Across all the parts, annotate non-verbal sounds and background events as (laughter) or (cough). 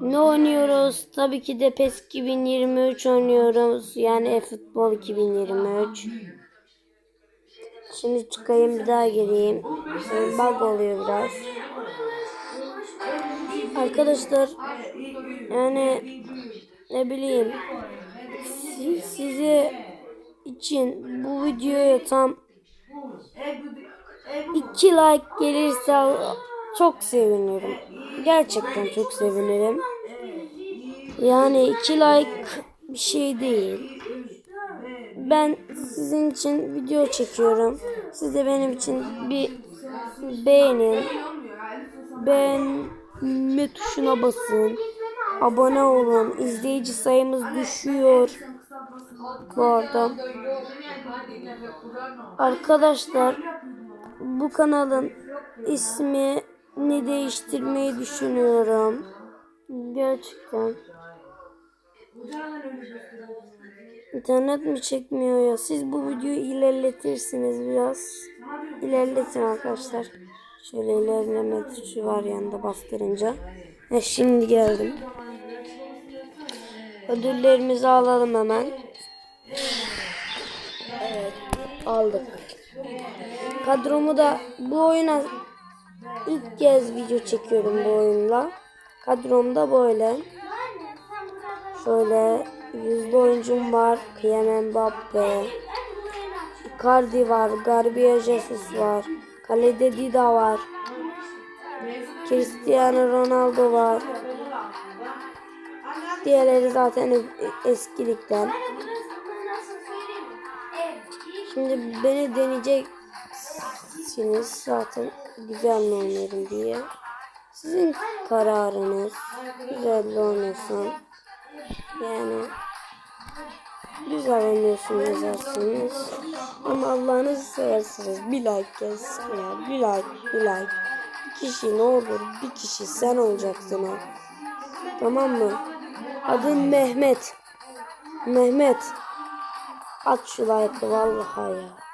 Ne oynuyoruz? Tabii ki de PES 2023 oynuyoruz. Yani e-futbol 2023. Şimdi çıkayım bir daha gireyim. Bug oluyor biraz. Arkadaşlar yani ne bileyim si- size için bu videoya tam 2 like gelirse çok sevinirim. Gerçekten çok sevinirim. Yani 2 like bir şey değil. Ben sizin için video çekiyorum. Siz de benim için bir beğenin. Beğenme tuşuna basın. Abone olun. İzleyici sayımız düşüyor. Bu arada. Arkadaşlar bu kanalın ismini değiştirmeyi düşünüyorum. Gerçekten. İnternet mi çekmiyor ya? Siz bu videoyu ilerletirsiniz biraz. İlerletin arkadaşlar. Şöyle ilerleme tuşu var yanında bastırınca. He, şimdi geldim. Ödüllerimizi alalım hemen. Evet aldık. Kadromu da bu oyuna ilk kez video çekiyorum bu oyunla. Kadrom da böyle. Şöyle yüzlü oyuncum var. Kylian Mbappe. Icardi var. Gabriel Jesus var. Kalede Dida var. Cristiano Ronaldo var. Diğerleri zaten es- eskilikten. Şimdi beni deneyeceksiniz zaten güzel mi oynuyorum diye. Sizin kararınız. Güzel oynuyorsan. Yani güzel oynuyorsun yazarsınız. Ama Allah'ınızı seversiniz. Bir like gelsin ya. Bir like, bir like. Bir kişi ne olur bir kişi sen olacaksın ha. Tamam mı? Adın Mehmet. Mehmet. At şu like'ı vallahi ya.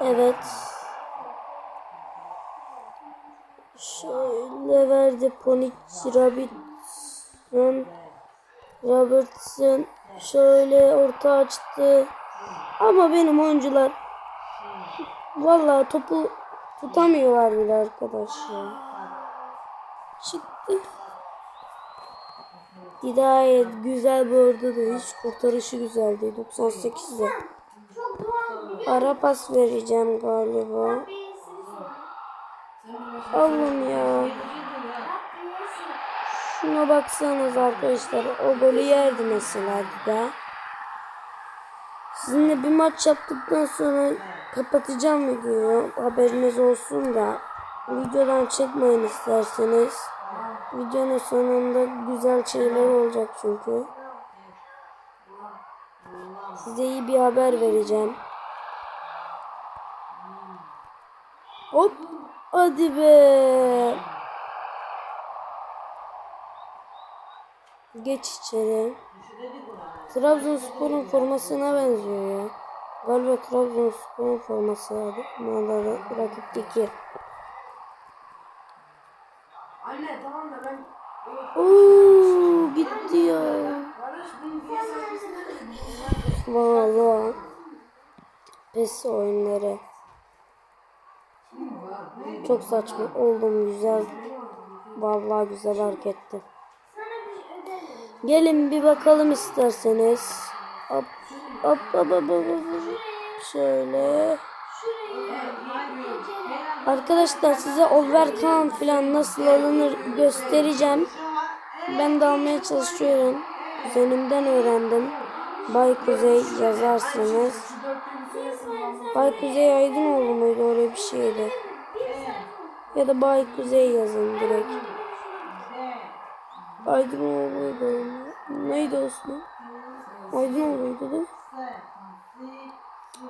Evet. Şöyle verdi Ponic Robertson. Robertson şöyle orta açtı. Ama benim oyuncular vallahi topu tutamıyorlar bile arkadaş ya. Çıktı. Hidayet güzel bir orada da hiç kurtarışı güzeldi. 98'de. Ara pas vereceğim galiba. Allah'ım ya. Şuna baksanız arkadaşlar. O golü yerdi mesela da. Sizinle bir maç yaptıktan sonra kapatacağım videoyu. Haberiniz olsun da. Videodan çekmeyin isterseniz. Videonun sonunda güzel şeyler olacak çünkü. Size iyi bir haber vereceğim. Hop. Hadi be. Geç içeri. Trabzonspor'un formasına benziyor ya. Galiba Trabzonspor'un forması abi. Mağlara rakipteki. Anne tamam da ben Oo gitti ya. Valla. Pes oyunları. Çok saçma oldum güzel. Vallahi güzel hareketti. Gelin bir bakalım isterseniz. Hop hop hop hop hop. Şöyle. Arkadaşlar size overcome falan nasıl alınır göstereceğim. Ben de almaya çalışıyorum. Kuzenimden öğrendim. Bay Kuzey yazarsınız. Bay Kuzey Aydınoğlu muydu öyle bir şeydi. Ya da Bay Kuzey yazın direkt. Aydınoğlu'ydu. onun. Neydi Osman? Aydınoğlu'ydu değil mi?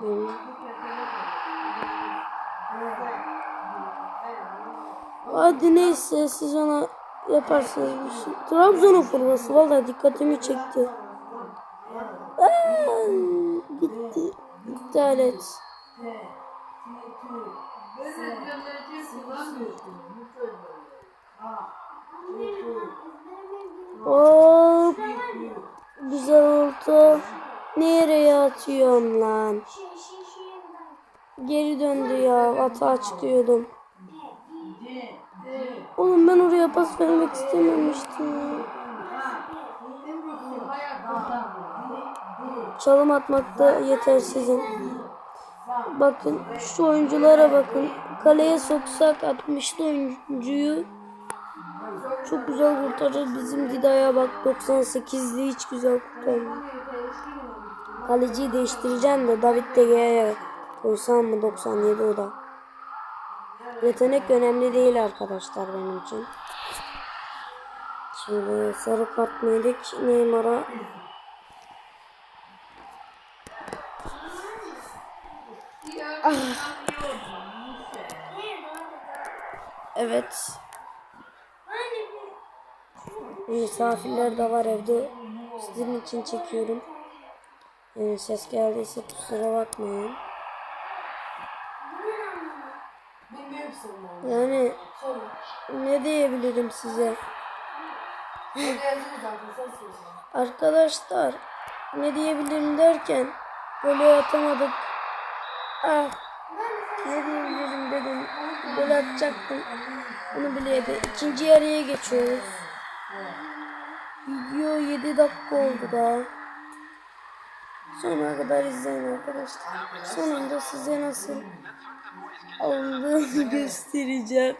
Hmm. Hadi neyse siz ona yaparsınız bir şey. Trabzon'un forması valla dikkatimi çekti. Aa, gitti. İptal et. Hop. Güzel oldu. Nereye atıyorum lan? Geri döndü ya. Atağa çıkıyordum. Oğlum ben oraya pas vermek istememiştim. Çalım atmakta yetersizim. Bakın şu oyunculara bakın. Kaleye soksak 60'lı oyuncuyu çok güzel kurtarır. Bizim Dida'ya bak 98'li hiç güzel kurtarmıyor. Kaleciyi değiştireceğim de David De Gea'ya koysam mı 97 o da. Yetenek önemli değil arkadaşlar benim için. Şimdi sarı kart yedik Neymar'a? Ah. Evet. Misafirler de var evde. Sizin için çekiyorum. Ee, ses geldiyse kusura bakmayın. Onu. Yani ne diyebilirim size? Arkadaşlar ne diyebilirim derken golü atamadık. Ah ne diyebilirim dedim. Gol atacaktım. Bunu bileydi. İkinci yarıya geçiyoruz. Video 7 dakika oldu daha. Sonuna kadar izleyin arkadaşlar. Sonunda size nasıl alındığını (laughs) göstereceğim.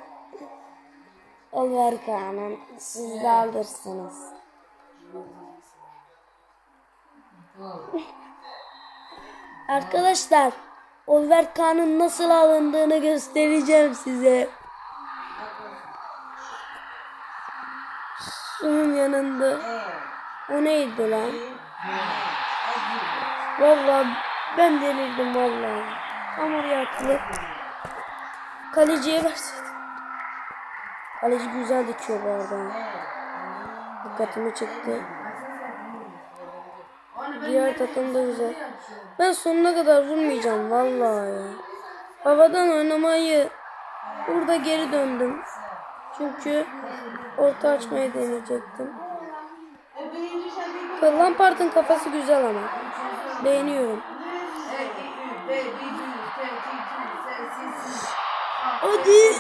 Olur Kaan'ın. Siz de alırsınız. Arkadaşlar Oliver Kahn'ın nasıl alındığını göstereceğim size. Şunun yanında. O neydi lan? Vallahi ben delirdim vallahi. Tam oraya atılıp kaleciye verseydim. Kaleci güzel dikiyor bu arada. Dikkatimi çekti. Diğer takım da güzel. Ben sonuna kadar vurmayacağım vallahi ya. Havadan oynamayı burada geri döndüm. Çünkü orta açmayı deneyecektim. Lampard'ın kafası güzel ama. Beğeniyorum. Hadi.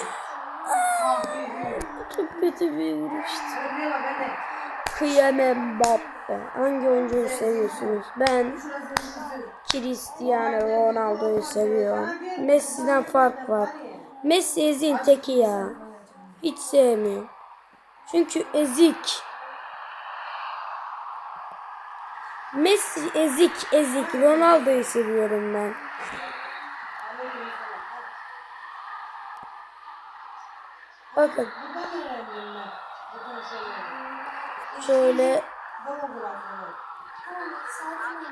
Çok kötü bir vuruştu. Kıyamam Mbappe. Hangi oyuncuyu seviyorsunuz? Ben Cristiano Ronaldo'yu seviyorum. Messi'den fark var. Messi ezin teki ya. Hiç sevmiyorum. Çünkü ezik. Messi ezik ezik. Ronaldo'yu seviyorum ben. Bakın. Şöyle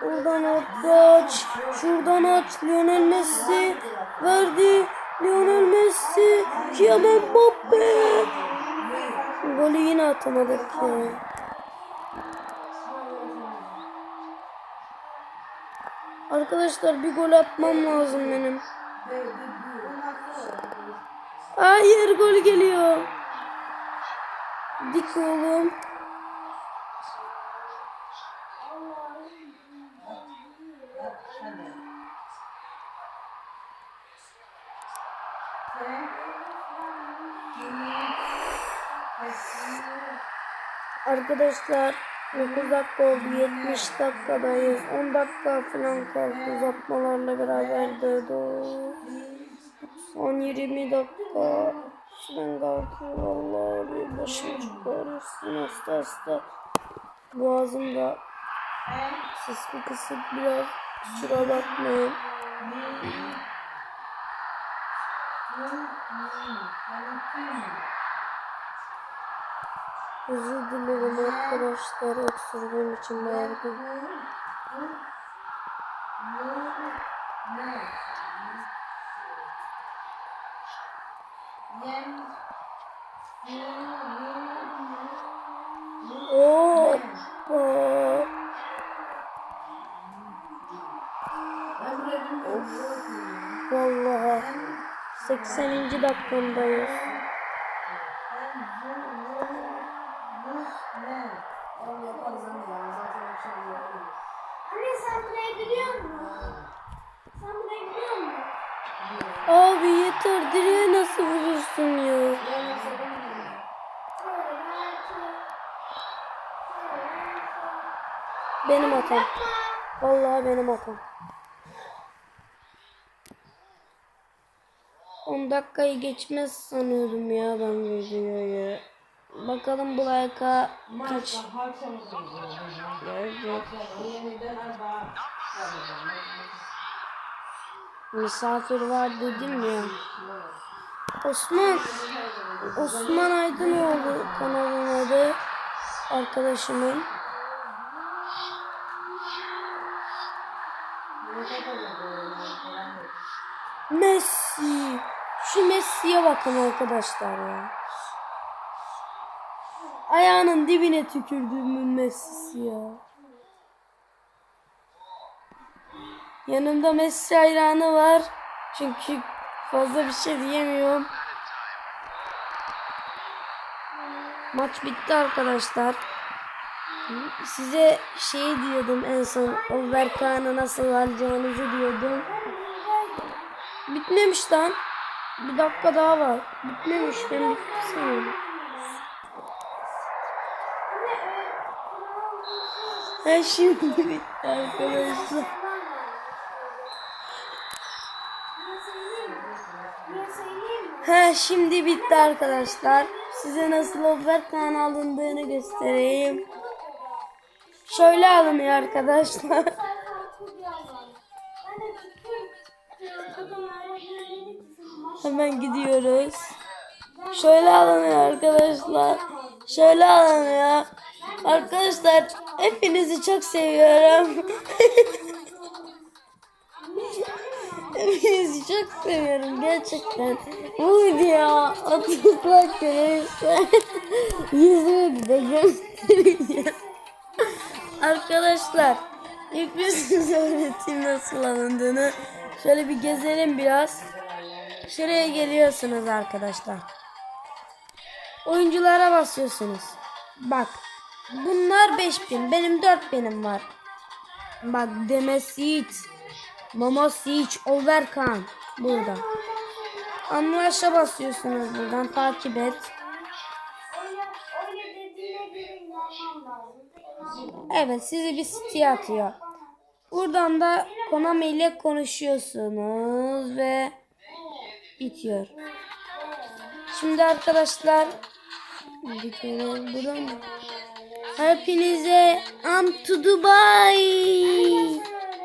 Oradan aç. Şuradan aç. Lionel Messi verdi. Lionel Messi. Kylian Mbappe. Golü yine atamadık ya. Arkadaşlar bir gol atmam lazım benim. Hayır gol geliyor. Dik oğlum. Arkadaşlar 9 dakika oldu 70 dakikadayız. 10 dakika falan kaldı uzatmalarla beraber de son 20 dakika. Falan kaldı vallahi bir başım çok ağrıyorsun hasta hasta boğazım da sesim kısık biraz kusura bakmayın Özür dilerim arkadaşlar. Öksürdüğüm için bağırdım. Vallahi 80. dakikamdayız. Oğlum yaparız anne ya. Zaten akşam yaparız. Anne sen buraya gidiyor musun? Sen buraya gidiyor musun? Abi yeter direğe nasıl vurursun ya? Benim hatam. Vallahi benim hatam. 10 dakikayı geçmez sanıyordum ya ben videoyu. Bakalım bu like'a kaç gelecek. Misafir var dedim ya. Osman Osman Aydınoğlu kanalın adı arkadaşımın. Messi. Şu Messi'ye bakın arkadaşlar ya. Ayağının dibine tükürdüğümün Messi'si ya. Yanımda Messi hayranı var. Çünkü fazla bir şey diyemiyorum. Maç bitti arkadaşlar. Size şey diyordum en son. O Berkan'ı nasıl alacağınızı diyordum. Bitmemiş lan. Bir dakika daha var. Bitmemiş. Ben sanıyorum. Her şey bitti arkadaşlar. He şimdi bitti arkadaşlar. Size nasıl o Berkan alındığını göstereyim. Şöyle alınıyor arkadaşlar. Hemen gidiyoruz. Şöyle alınıyor arkadaşlar. Şöyle alınıyor. Arkadaşlar hepinizi çok seviyorum. (laughs) Hepinizi çok seviyorum gerçekten. Bu video 30 like gelirse (laughs) yüzümü göstereceğim. Arkadaşlar ilk bir size (laughs) öğreteyim nasıl alındığını. Şöyle bir gezelim biraz. Şuraya geliyorsunuz arkadaşlar. Oyunculara basıyorsunuz. Bak. Bunlar 5000. Benim 4000'im var. Bak Demesic, Momosic, Overkan burada. Anlaşa basıyorsunuz buradan takip et. Evet sizi bir siteye atıyor. Buradan da Konami ile konuşuyorsunuz ve bitiyor. Şimdi arkadaşlar kere buradan hepinize am to Dubai